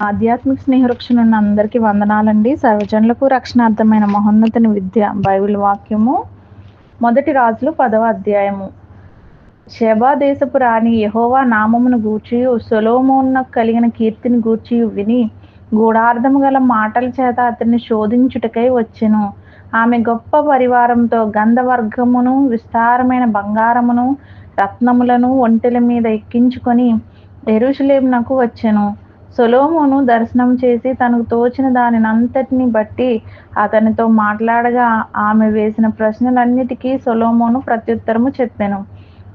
ఆధ్యాత్మిక స్నేహవృక్షనున్న అందరికీ వందనాలండి. సర్వజనులకు రక్షణార్థమైన మహోన్నతని విద్య బైబిల్ వాక్యము మొదటి రాజులు పదవ అధ్యాయము. శబా దేశపు రాణి యహోవా నామమును గూర్చి సొలోమోన్నకు కలిగిన కీర్తిని గూర్చి విని గూఢార్థము గల మాటల చేత అతన్ని శోధించుటకై వచ్చెను. ఆమె గొప్ప పరివారంతో గంధవర్గమును విస్తారమైన బంగారమును రత్నములను ఒంటెల మీద ఎక్కించుకొని ఎరుషులేమునకు వచ్చెను. సొలోమోను దర్శనం చేసి తనకు తోచిన దానినంతటిని బట్టి అతనితో మాట్లాడగా ఆమె వేసిన ప్రశ్నలన్నిటికీ సొలోమోను ప్రత్యుత్తరము చెప్పాను.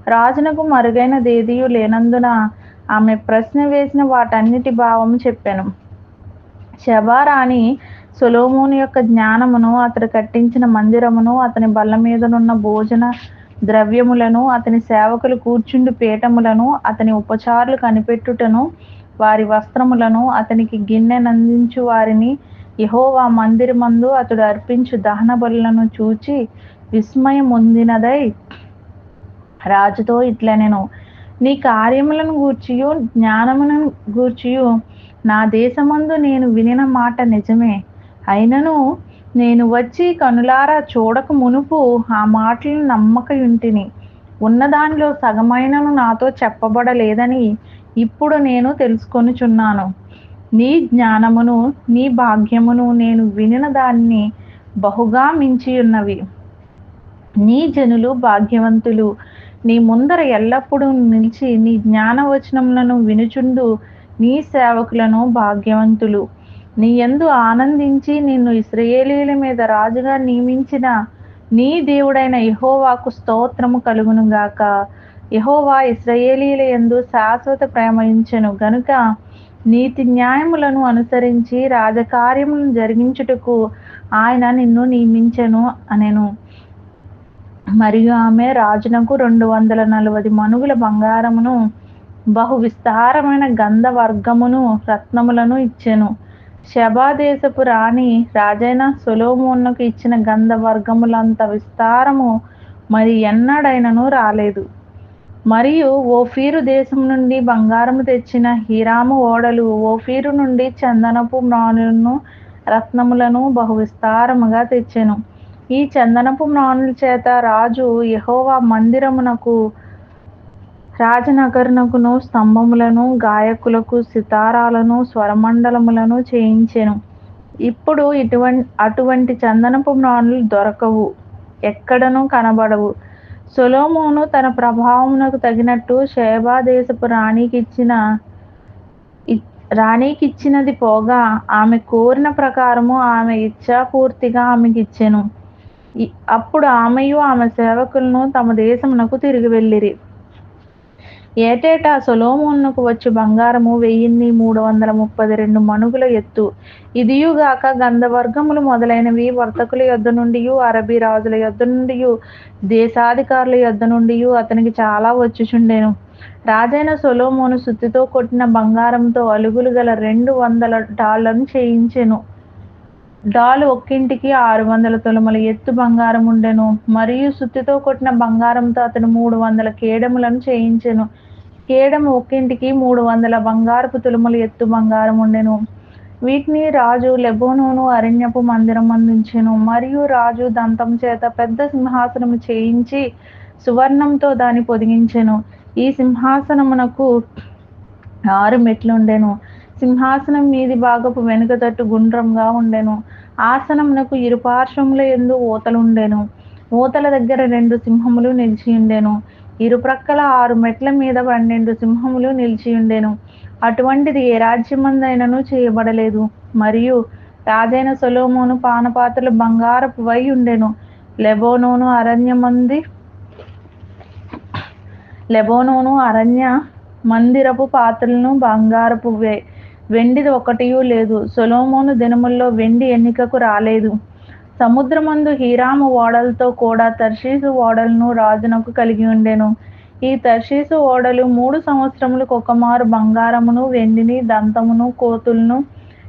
రాజునకు మరుగైన దేదీయు లేనందున ఆమె ప్రశ్న వేసిన వాటన్నిటి భావము చెప్పాను. శబారాణి సొలోమోను యొక్క జ్ఞానమును అతడు కట్టించిన మందిరమును అతని బల్ల మీదనున్న భోజన ద్రవ్యములను అతని సేవకులు కూర్చుండి పీఠములను అతని ఉపచారులు కనిపెట్టుటను వారి వస్త్రములను అతనికి గిన్నెనందించు వారిని యహోవా మందిరమందు అతడు అర్పించు దహన బలులను చూచి విస్మయం ఉందినదై రాజుతో ఇట్లా నేను నీ కార్యములను గూర్చియు జ్ఞానమును గూర్చియు నా దేశమందు నేను వినిన మాట నిజమే. అయినను నేను వచ్చి కనులారా చూడక మునుపు ఆ మాటలు నమ్మకయుంటిని. ఉన్నదానిలో సగమైనను నాతో చెప్పబడలేదని ఇప్పుడు నేను తెలుసుకొనుచున్నాను. నీ జ్ఞానమును నీ భాగ్యమును నేను వినిన దాన్ని బహుగా మించి ఉన్నవి నీ జనులు భాగ్యవంతులు. నీ ముందర ఎల్లప్పుడూ నిలిచి నీ జ్ఞానవచనములను వినుచుండు నీ సేవకులను భాగ్యవంతులు. నీ ఎందు ఆనందించి నిన్ను ఇస్రయేలీల మీద రాజుగా నియమించిన నీ దేవుడైన యహోవాకు స్తోత్రము కలుగునుగాక. యహోవా ఇస్రయేలీల ఎందు శాశ్వత ప్రేమించెను గనుక నీతి న్యాయములను అనుసరించి రాజకార్యములను జరిగించుటకు ఆయన నిన్ను నియమించెను అనెను. మరియు ఆమె రాజునకు రెండు వందల నలభై మనుగుల బంగారమును బహు విస్తారమైన గంధ వర్గమును రత్నములను ఇచ్చెను. శబాదేశపు రాణి రాజైన సొలోమోన్నకు ఇచ్చిన గంధ వర్గములంత విస్తారము మరి ఎన్నడైనను రాలేదు. మరియు ఓఫీరు దేశం నుండి బంగారము తెచ్చిన హీరాము ఓడలు ఓఫీరు నుండి చందనపు మ్రాణులను రత్నములను బహువిస్తారముగా తెచ్చెను. ఈ చందనపు మ్రాణుల చేత రాజు యహోవా మందిరమునకు రాజనగరునకును స్తంభములను గాయకులకు సితారాలను స్వరమండలములను చేయించెను. ఇప్పుడు ఇటువంటి అటువంటి చందనపు మ్రాణులు దొరకవు ఎక్కడనూ కనబడవు. సొలోమోను తన ప్రభావమునకు తగినట్టు షేబా దేశపు రాణికి ఇచ్చిన రాణికి ఇచ్చినది పోగా ఆమె కోరిన ప్రకారము ఆమె ఇచ్ఛాపూర్తిగా ఆమెకి ఇచ్చెను అప్పుడు ఆమెయు ఆమె సేవకులను తమ దేశమునకు తిరిగి వెళ్ళిరి. ఏటేటా సొలోమోన్లకు వచ్చి బంగారము వెయ్యిన్ని మూడు వందల ముప్పది రెండు మణుగుల ఎత్తు. ఇదియుగాక గంధవర్గములు మొదలైనవి వర్తకుల యొద్ద నుండి అరబీ రాజుల యొద్ద నుండి దేశాధికారుల యొద్ద నుండి అతనికి చాలా వచ్చుచుండెను. రాజైన సొలోమోను సుత్తితో కొట్టిన బంగారంతో అలుగులు గల రెండు వందల డాళ్ళను చేయించెను. డాలు ఒక్కింటికి ఆరు వందల తొలమల ఎత్తు బంగారం ఉండెను. మరియు సుత్తితో కొట్టిన బంగారంతో అతను మూడు వందల కేడములను చేయించెను. కేడము ఒక్కింటికి మూడు వందల బంగారపు తులముల ఎత్తు బంగారం ఉండెను. వీటిని రాజు లెబోనోను అరణ్యపు మందిరం అందించెను. మరియు రాజు దంతం చేత పెద్ద సింహాసనము చేయించి సువర్ణంతో దాన్ని పొదిగించెను. ఈ సింహాసనమునకు ఆరు మెట్లుండెను. సింహాసనం మీది భాగపు వెనుక తట్టు గుండ్రంగా ఉండెను. ఆసనమునకు ఇరుపార్శ్వముల ఎందు ఊతలుండెను ఊతల దగ్గర రెండు సింహములు నిలిచి ఉండెను. ఇరుప్రక్కల ఆరు మెట్ల మీద పన్నెండు సింహములు నిలిచి ఉండెను. అటువంటిది ఏ రాజ్యమందైనను చేయబడలేదు. మరియు రాజైన సొలోమోను పానపాత్రలు బంగారపు వై ఉండెను. లెబోనోను అరణ్యమంది లెబోనోను అరణ్య మందిరపు పాత్రలను బంగారపు వెండిది ఒకటియూ లేదు. సొలోమోను దినముల్లో వెండి ఎన్నికకు రాలేదు. సముద్రమందు హీరాము ఓడలతో కూడా తర్షీసు ఓడలను రాజునకు కలిగి ఉండెను. ఈ తర్షీసు ఓడలు మూడు సంవత్సరములకు ఒకమారు బంగారమును వెండిని దంతమును కోతులను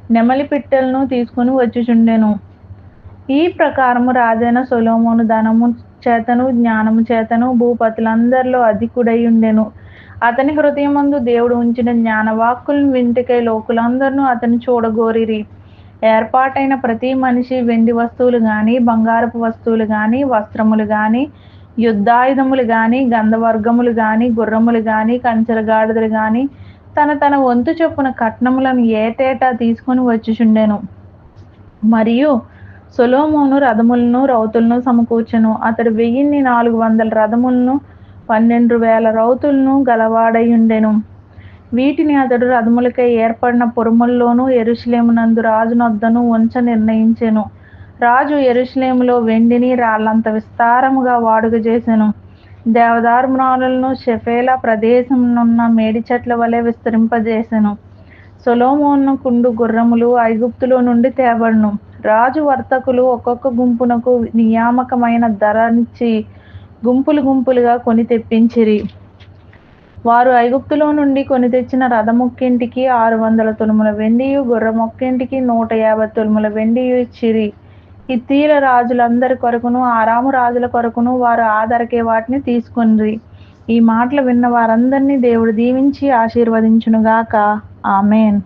నెమలి పిట్టలను తీసుకుని వచ్చుచుండెను. ఈ ప్రకారము రాజైన సొలోమోను ధనము చేతను జ్ఞానము చేతను భూపతులందరిలో అధికుడై ఉండెను. అతని హృదయమందు దేవుడు ఉంచిన జ్ఞానవాక్కులను వింటికై లోకులందరూ అతను చూడగోరిరి. ఏర్పాటైన ప్రతి మనిషి వెండి వస్తువులు కానీ బంగారపు వస్తువులు కానీ వస్త్రములు కానీ యుద్ధాయుధములు కానీ గంధవర్గములు కానీ గుర్రములు కానీ కంచెల గాడిదలు తన తన వంతు చొప్పున కట్నములను ఏటేటా తీసుకొని వచ్చిచుండెను. మరియు సొలోమోను రథములను రౌతులను సమకూర్చెను. అతడు వెయ్యిన్ని నాలుగు వందల రథములను పన్నెండు వేల రౌతులను గలవాడయుండెను. వీటిని అతడు రథములకై ఏర్పడిన పురముల్లోనూ ఎరుషులేమునందు రాజునొద్దను ఉంచ నిర్ణయించెను. రాజు ఎరుశ్లేములో వెండిని రాళ్ళంత విస్తారముగా వాడుక చేసెను. దేవదారుమ్రాలను షెఫేలా ప్రదేశమునున్న మేడి చెట్ల వలె విస్తరింపజేసెను. సొలోమోను కుండు గుర్రములు ఐగుప్తులో నుండి తేబడును. రాజు వర్తకులు ఒక్కొక్క గుంపునకు నియామకమైన ధరనిచ్చి గుంపులు గుంపులుగా కొని తెప్పించిరి. వారు ఐగుప్తులో నుండి కొని తెచ్చిన రథమొక్కింటికి ఆరు వందల తులుముల వెండియు గుర్రమొక్కింటికి నూట యాభై తులుముల వెండియు ఇచ్చిరి. తీర రాజులందరి కొరకును ఆరాము రాజుల కొరకును వారు ఆధరకే వాటిని తీసుకొనిరి. ఈ మాటలు విన్న వారందరినీ దేవుడు దీవించి ఆశీర్వదించునుగాక. ఆమెన్.